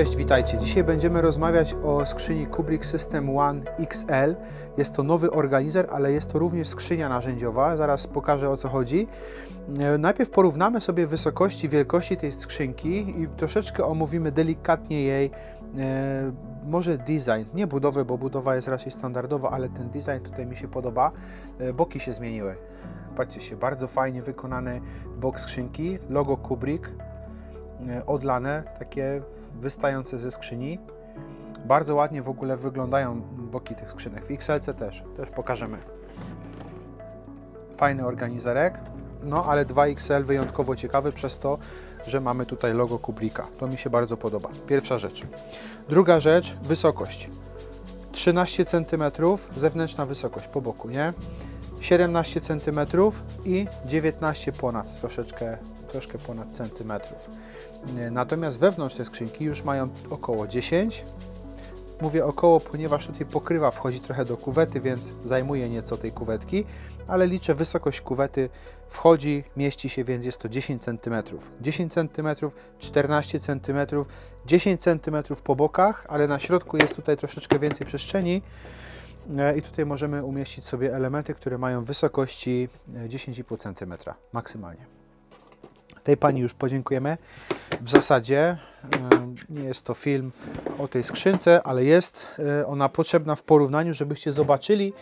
Cześć, witajcie. Dzisiaj będziemy rozmawiać o skrzyni Kubrick System One XL. Jest to nowy organizer, ale jest to również skrzynia narzędziowa. Zaraz pokażę o co chodzi. E, Najpierw porównamy sobie wysokości, wielkości tej skrzynki i troszeczkę omówimy delikatnie jej e, może design, nie budowę, bo budowa jest raczej standardowa, ale ten design tutaj mi się podoba. E, Boki się zmieniły. Patrzcie się, bardzo fajnie wykonany bok skrzynki, logo Kubrick, odlane, takie wystające ze skrzyni. Bardzo ładnie w ogóle wyglądają boki tych skrzynek. W XLC też, też pokażemy. Fajny organizerek, no ale 2XL wyjątkowo ciekawy przez to, że mamy tutaj logo Kubricka. To mi się bardzo podoba. Pierwsza rzecz. Druga rzecz, wysokość. 13 cm zewnętrzna wysokość po boku, nie? 17 cm i 19 ponad, troszeczkę, troszkę ponad centymetrów. Nie, Natomiast wewnątrz te skrzynki już mają około 10. Mówię około, ponieważ tutaj pokrywa wchodzi trochę do kuwety, więc zajmuje nieco tej kuwetki, ale liczę wysokość kuwety wchodzi, mieści się, więc jest to 10 cm. 10 cm, 14 cm, 10 cm po bokach, ale na środku jest tutaj troszeczkę więcej przestrzeni. E, I tutaj możemy umieścić sobie elementy, które mają wysokości e, 10,5 cm maksymalnie. Tej pani już podziękujemy. W zasadzie e, nie jest to film o tej skrzynce, ale jest e, ona potrzebna w porównaniu, żebyście zobaczyli,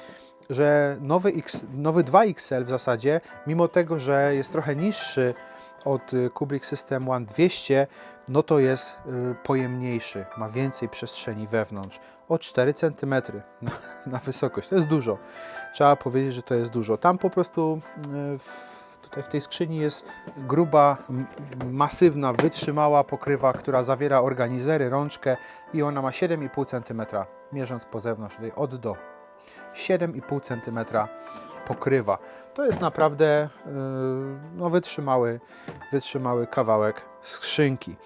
że nowy, X, nowy 2XL w zasadzie, mimo tego, że jest trochę niższy od e, Kubrick System One 200, no to jest pojemniejszy, ma więcej przestrzeni wewnątrz, o 4 cm na, na wysokość. To jest dużo. Trzeba powiedzieć, że to jest dużo. Tam po prostu w, tutaj w tej skrzyni jest gruba, masywna, wytrzymała pokrywa, która zawiera organizery, rączkę i ona ma 7,5 cm, mierząc po zewnątrz, tutaj od do. 7,5 cm pokrywa. To jest naprawdę yy, no, wytrzymały, wytrzymały kawałek skrzynki.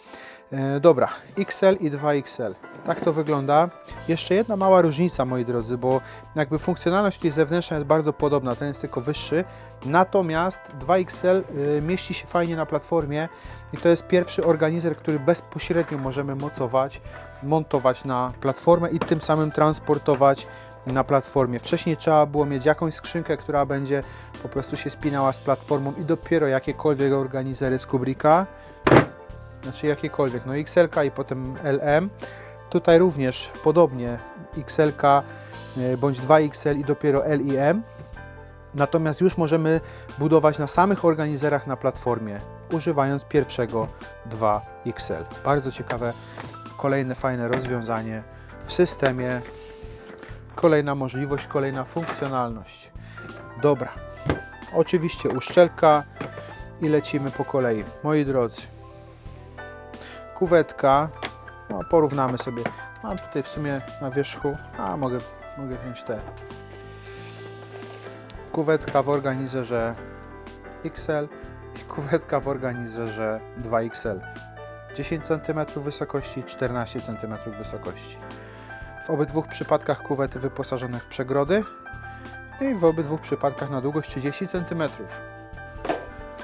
Yy, Dobra, XL i 2XL. Tak to wygląda. Jeszcze jedna mała różnica, moi drodzy, bo jakby funkcjonalność tutaj zewnętrzna jest bardzo podobna, ten jest tylko wyższy. Natomiast 2XL y, mieści się fajnie na platformie i to jest pierwszy organizer, który bezpośrednio możemy mocować, montować na platformę i tym samym transportować na platformie. Wcześniej trzeba było mieć jakąś skrzynkę, która będzie po prostu się spinała z platformą i dopiero jakiekolwiek organizery z Kubricka, znaczy jakiekolwiek, no XL i potem LM. Tutaj również podobnie XL y, bądź 2XL i dopiero L i M. Natomiast już możemy budować na samych organizerach na platformie, używając pierwszego 2XL. Bardzo ciekawe, kolejne fajne rozwiązanie w systemie. Kolejna możliwość, kolejna funkcjonalność. Dobra, oczywiście uszczelka i lecimy po kolei. Moi drodzy, kuwetka, no, porównamy sobie. Mam tutaj w sumie na wierzchu, a mogę, mogę wziąć te kuwetka w organizerze XL i kuwetka w organizerze 2XL. 10 cm wysokości, 14 cm wysokości. W obydwu przypadkach kuwety wyposażone w przegrody i w obydwu przypadkach na długość 30 cm.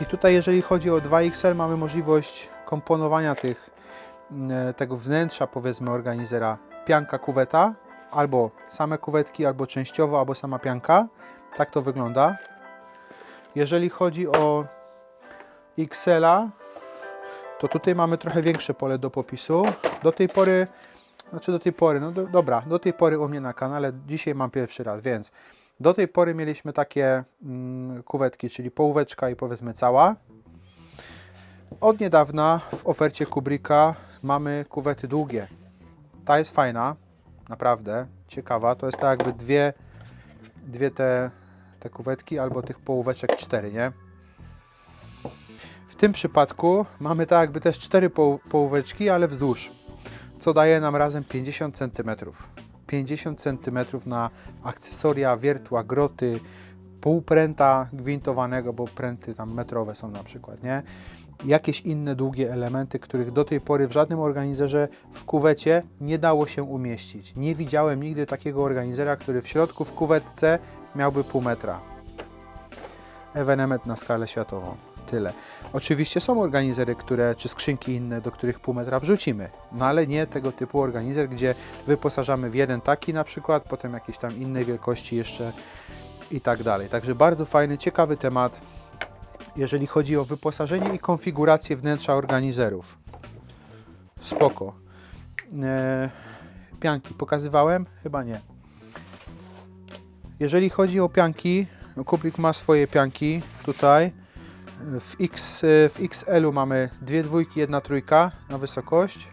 I tutaj jeżeli chodzi o 2XL mamy możliwość komponowania tych, tego wnętrza powiedzmy organizera pianka kuweta albo same kuwetki, albo częściowo, albo sama pianka. Tak to wygląda. Jeżeli chodzi o XL-a, to tutaj mamy trochę większe pole do popisu. Do tej pory, znaczy do tej pory, no do, dobra, do tej pory u mnie na kanale, dzisiaj mam pierwszy raz, więc do tej pory mieliśmy takie mm, kuwetki, czyli połóweczka i powiedzmy cała. Od niedawna w ofercie Kubricka mamy kuwety długie. Ta jest fajna, naprawdę ciekawa. To jest tak jakby dwie, dwie te, te kuwetki albo tych połóweczek cztery, nie? W tym przypadku mamy tak jakby też cztery poł- połóweczki, ale wzdłuż, co daje nam razem 50 cm. 50 cm na akcesoria, wiertła, groty, pół pręta gwintowanego, bo pręty tam metrowe są na przykład, nie? Jakieś inne długie elementy, których do tej pory w żadnym organizerze w kuwecie nie dało się umieścić. Nie widziałem nigdy takiego organizera, który w środku w kuwetce miałby pół metra. Ewenement na skalę światową. tyle. Oczywiście są organizery, które, czy skrzynki inne, do których pół metra wrzucimy, no ale nie tego typu organizer, gdzie wyposażamy w jeden taki na przykład, potem jakieś tam innej wielkości jeszcze i tak dalej. Także bardzo fajny, ciekawy temat, jeżeli chodzi o wyposażenie i konfigurację wnętrza organizerów. Spoko. E, pianki pokazywałem? Chyba nie. Jeżeli chodzi o pianki, no Kuplik ma swoje pianki tutaj. W, X, w XL-u mamy dwie dwójki, jedna trójka na wysokość.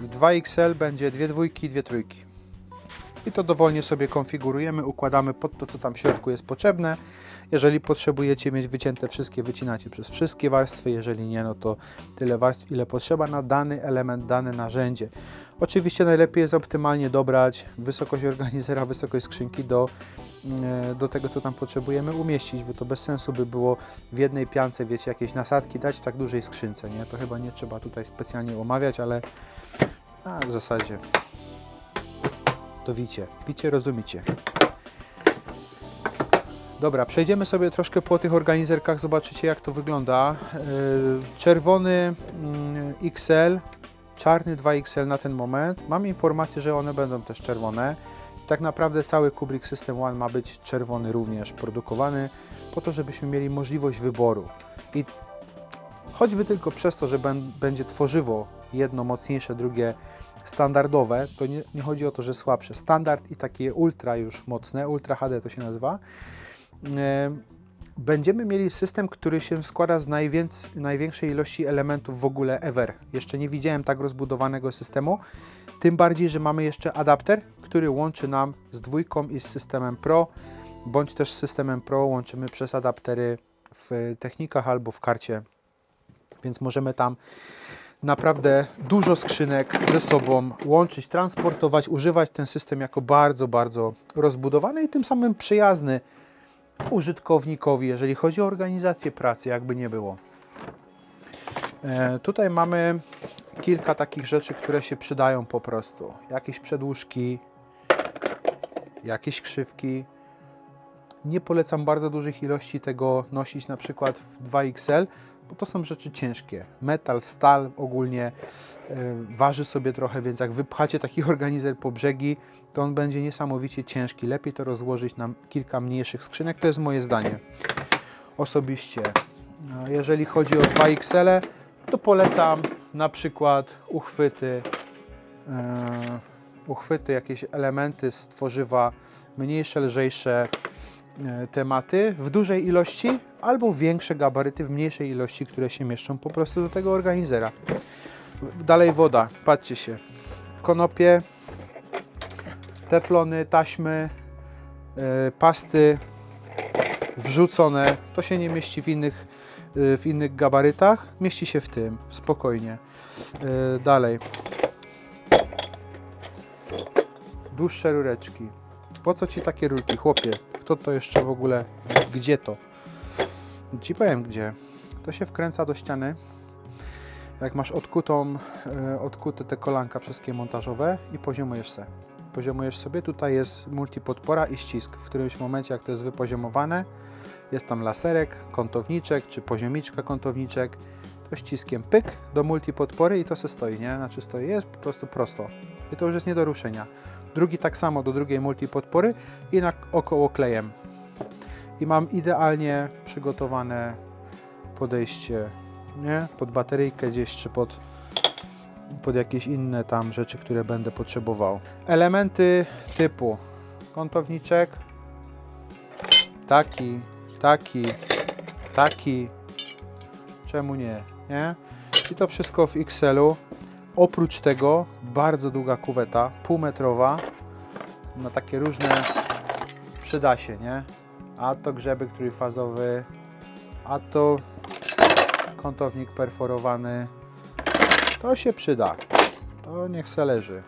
W 2XL będzie dwie dwójki, dwie trójki. I to dowolnie sobie konfigurujemy, układamy pod to, co tam w środku jest potrzebne. Jeżeli potrzebujecie mieć wycięte wszystkie, wycinacie przez wszystkie warstwy. Jeżeli nie, no to tyle warstw, ile potrzeba na dany element, dane narzędzie. Oczywiście najlepiej jest optymalnie dobrać wysokość organizera, wysokość skrzynki do, e, do tego, co tam potrzebujemy umieścić, bo to bez sensu by było w jednej piance, wiecie, jakieś nasadki dać tak dużej skrzynce, nie? To chyba nie trzeba tutaj specjalnie omawiać, ale a, w zasadzie to wicie, wicie, rozumicie. Dobra, przejdziemy sobie troszkę po tych organizerkach, zobaczycie jak to wygląda. Yy, Czerwony mm, XL, czarny 2XL na ten moment. Mam informację, że one będą też czerwone. Tak naprawdę cały Kubrick System One ma być czerwony również produkowany, po to, żebyśmy mieli możliwość wyboru. I choćby tylko przez to, że będzie tworzywo jedno mocniejsze, drugie standardowe, to nie, nie chodzi o to, że słabsze. Standard i takie ultra już mocne, ultra HD to się nazywa. E, Będziemy mieli system, który się składa z największej ilości elementów w ogóle ever. Jeszcze nie widziałem tak rozbudowanego systemu. Tym bardziej, że mamy jeszcze adapter, który łączy nam z dwójką i z systemem Pro, bądź też z systemem Pro łączymy przez adaptery w technikach albo w karcie. Więc możemy tam naprawdę dużo skrzynek ze sobą łączyć, transportować, używać ten system jako bardzo, bardzo rozbudowany i tym samym przyjazny użytkownikowi, jeżeli chodzi o organizację pracy, jakby nie było. E, tutaj mamy kilka takich rzeczy, które się przydają po prostu. Jakieś przedłużki, jakieś krzywki. Nie polecam bardzo dużych ilości tego nosić na przykład w 2XL, bo to są rzeczy ciężkie. Metal, stal ogólnie e, waży sobie trochę, więc jak wypchacie taki organizer po brzegi, to on będzie niesamowicie ciężki. Lepiej to rozłożyć na kilka mniejszych skrzynek, to jest moje zdanie. Osobiście. No, Jeżeli chodzi o 2XL, to polecam na przykład uchwyty, e, uchwyty, jakieś elementy z tworzywa, mniejsze, lżejsze tematy w dużej ilości, albo większe gabaryty w mniejszej ilości, które się mieszczą po prostu do tego organizera. Dalej woda, patrzcie się. Konopie, teflony, taśmy, e, pasty wrzucone. To się nie mieści w innych, e, w innych gabarytach, mieści się w tym, spokojnie. E, Dalej. Dłuższe rureczki. Po co ci takie rurki, chłopie? Kto to jeszcze w ogóle? Gdzie to? Ci powiem gdzie. To się wkręca do ściany. Jak masz odkutą, e, odkute te kolanka wszystkie montażowe i poziomujesz se. Poziomujesz sobie, tutaj jest multipodpora i ścisk. W którymś momencie, jak to jest wypoziomowane, jest tam laserek, kątowniczek, czy poziomiczka kątowniczek, to ściskiem pyk do multipodpory i to se stoi, nie? Znaczy stoi, jest po prostu prosto. I to już jest nie do ruszenia. Drugi tak samo do drugiej multipodpory i na około klejem. I mam idealnie przygotowane podejście, nie? Pod bateryjkę gdzieś, czy pod, pod jakieś inne tam rzeczy, które będę potrzebował. Elementy typu kątowniczek, taki, taki, taki, czemu nie, nie? I to wszystko w XL-u. Oprócz tego bardzo długa kuweta, półmetrowa, na takie różne przyda się, nie? A to grzebek trójfazowy, a to kątownik perforowany. To się przyda. To niech se leży.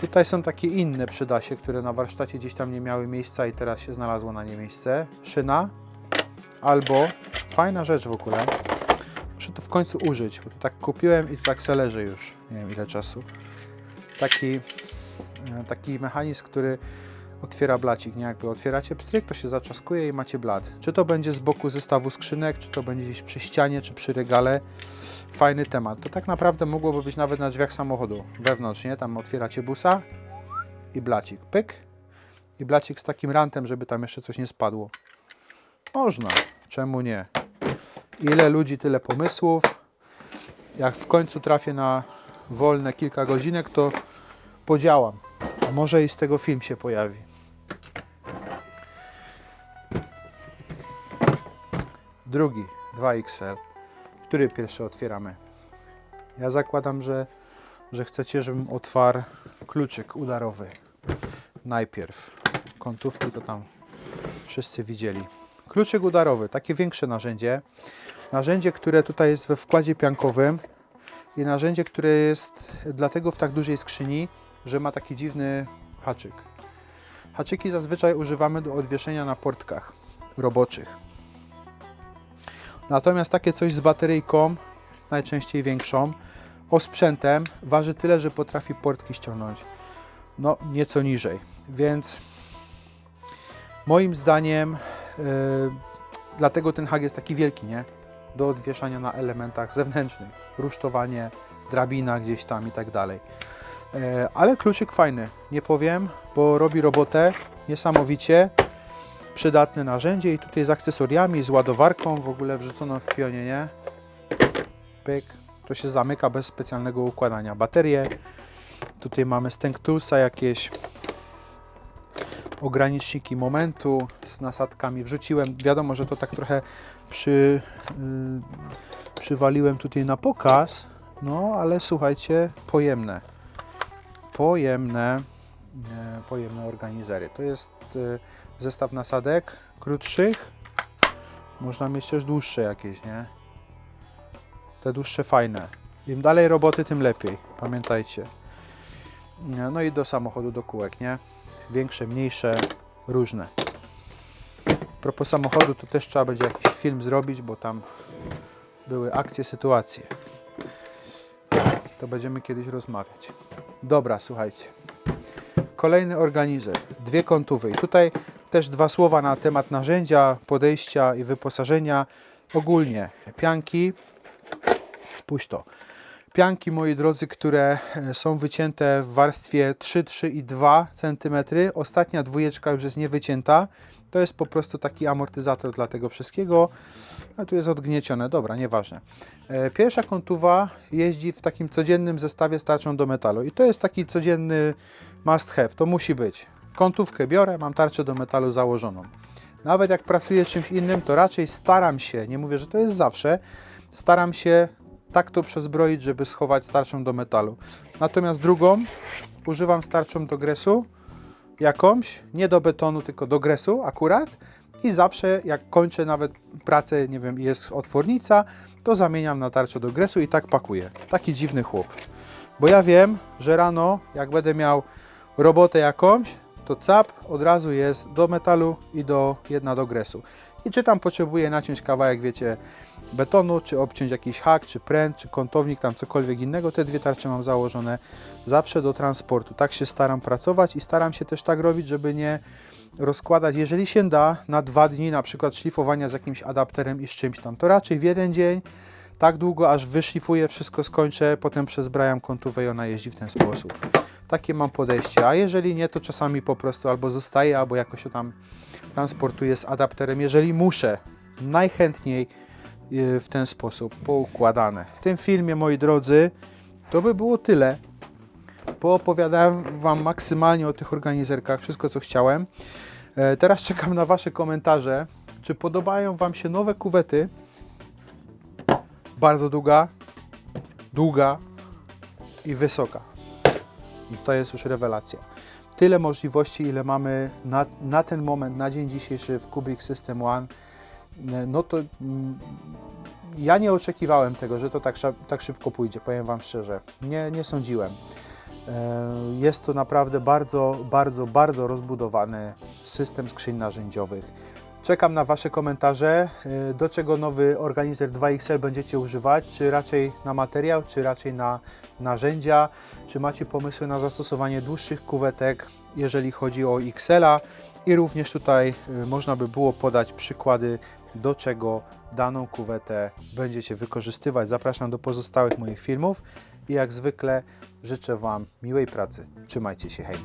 Tutaj są takie inne przydasie, które na warsztacie gdzieś tam nie miały miejsca i teraz się znalazło na nie miejsce. Szyna albo fajna rzecz w ogóle. W końcu użyć, bo to tak kupiłem i to tak se leży już. Nie wiem ile czasu. Taki, e, taki mechanizm, który otwiera blacik, nie? Jakby otwieracie pstryk, to się zaczaskuje i macie blat. Czy to będzie z boku zestawu skrzynek, czy to będzie gdzieś przy ścianie, czy przy regale. Fajny temat. To tak naprawdę mogłoby być nawet na drzwiach samochodu, wewnątrz, nie? Tam otwieracie busa i blacik, pyk. I blacik z takim rantem, żeby tam jeszcze coś nie spadło. Można, czemu nie? Ile ludzi, tyle pomysłów. Jak w końcu trafię na wolne kilka godzinek, to podziałam. A może i z tego film się pojawi. Drugi, 2XL. Który pierwszy otwieramy? Ja zakładam, że, że chcecie, żebym otwarł kluczyk udarowy. Najpierw. Kątówki to tam wszyscy widzieli. Kluczyk udarowy, takie większe narzędzie. Narzędzie, które tutaj jest we wkładzie piankowym i narzędzie, które jest dlatego w tak dużej skrzyni, że ma taki dziwny haczyk. Haczyki zazwyczaj używamy do odwieszenia na portkach roboczych. Natomiast takie coś z bateryjką, najczęściej większą, osprzętem, waży tyle, że potrafi portki ściągnąć. No, nieco niżej. Więc moim zdaniem, yy, dlatego ten hak jest taki wielki, nie? Do odwieszania na elementach zewnętrznych. Rusztowanie, drabina gdzieś tam i tak dalej. E, Ale kluczyk fajny, nie powiem, bo robi robotę niesamowicie. Przydatne narzędzie i tutaj z akcesoriami, z ładowarką w ogóle wrzuconą w pionie, nie? Pyk, to się zamyka bez specjalnego układania. Baterie, tutaj mamy Stank Toolsa jakieś ograniczniki momentu z nasadkami wrzuciłem. Wiadomo, że to tak trochę przy, yy, przywaliłem tutaj na pokaz, no ale słuchajcie, pojemne pojemne, pojemne organizery. To jest e, zestaw nasadek krótszych. Można mieć też dłuższe jakieś, nie? Te dłuższe fajne. Im dalej roboty, tym lepiej. Pamiętajcie. No i do samochodu, do kółek, nie? Większe, mniejsze, różne. A propos samochodu, to też trzeba będzie jakiś film zrobić, bo tam były akcje, sytuacje. To będziemy kiedyś rozmawiać. Dobra, słuchajcie. Kolejny organizer, dwie kątówy. I tutaj też dwa słowa na temat narzędzia, podejścia i wyposażenia. Ogólnie pianki, puść to. Pianki, moi drodzy, które e, są wycięte w warstwie 3, 3 i 2 cm. Ostatnia dwójeczka już jest niewycięta. To jest po prostu taki amortyzator dla tego wszystkiego. A tu jest odgniecione, dobra, nieważne. E, Pierwsza kątuwa jeździ w takim codziennym zestawie z tarczą do metalu i to jest taki codzienny must have, to musi być. Kątówkę biorę, mam tarczę do metalu założoną. Nawet jak pracuję czymś innym, to raczej staram się, nie mówię, że to jest zawsze, staram się tak to przezbroić, żeby schować starczą do metalu. Natomiast drugą używam starczą do gresu, jakąś, nie do betonu, tylko do gresu akurat i zawsze jak kończę nawet pracę, nie wiem, jest otwornica, to zamieniam na tarczę do gresu i tak pakuję. Taki dziwny chłop. Bo ja wiem, że rano jak będę miał robotę jakąś, to cap od razu jest do metalu i do jedna do gresu. I czy tam potrzebuję naciąć kawałek, wiecie, betonu, czy obciąć jakiś hak, czy pręt, czy kątownik, tam cokolwiek innego, te dwie tarcze mam założone zawsze do transportu. Tak się staram pracować i staram się też tak robić, żeby nie rozkładać, jeżeli się da, na dwa dni, na przykład szlifowania z jakimś adapterem i z czymś tam, to raczej w jeden dzień, tak długo, aż wyszlifuję, wszystko skończę, potem przezbrajam kątówę i ona jeździ w ten sposób. Takie mam podejście, a jeżeli nie, to czasami po prostu albo zostaje, albo jakoś to tam transportuję z adapterem, jeżeli muszę, najchętniej w ten sposób, poukładane. W tym filmie, moi drodzy, to by było tyle. Poopowiadałem Wam maksymalnie o tych organizerkach, wszystko co chciałem. E, Teraz czekam na Wasze komentarze. Czy podobają Wam się nowe kuwety? Bardzo długa, długa i wysoka. To jest już rewelacja. Tyle możliwości, ile mamy na, na ten moment, na dzień dzisiejszy w Kubrick System One. E, No to mm, ja nie oczekiwałem tego, że to tak, tak szybko pójdzie, powiem Wam szczerze. Nie, nie sądziłem. E, Jest to naprawdę bardzo, bardzo, bardzo rozbudowany system skrzyń narzędziowych. Czekam na Wasze komentarze, y, do czego nowy organizer 2XL będziecie używać, czy raczej na materiał, czy raczej na narzędzia, czy macie pomysły na zastosowanie dłuższych kuwetek, jeżeli chodzi o XL-a i również tutaj y, można by było podać przykłady, do czego daną kuwetę będziecie wykorzystywać. Zapraszam do pozostałych moich filmów i jak zwykle życzę Wam miłej pracy. Trzymajcie się, hej!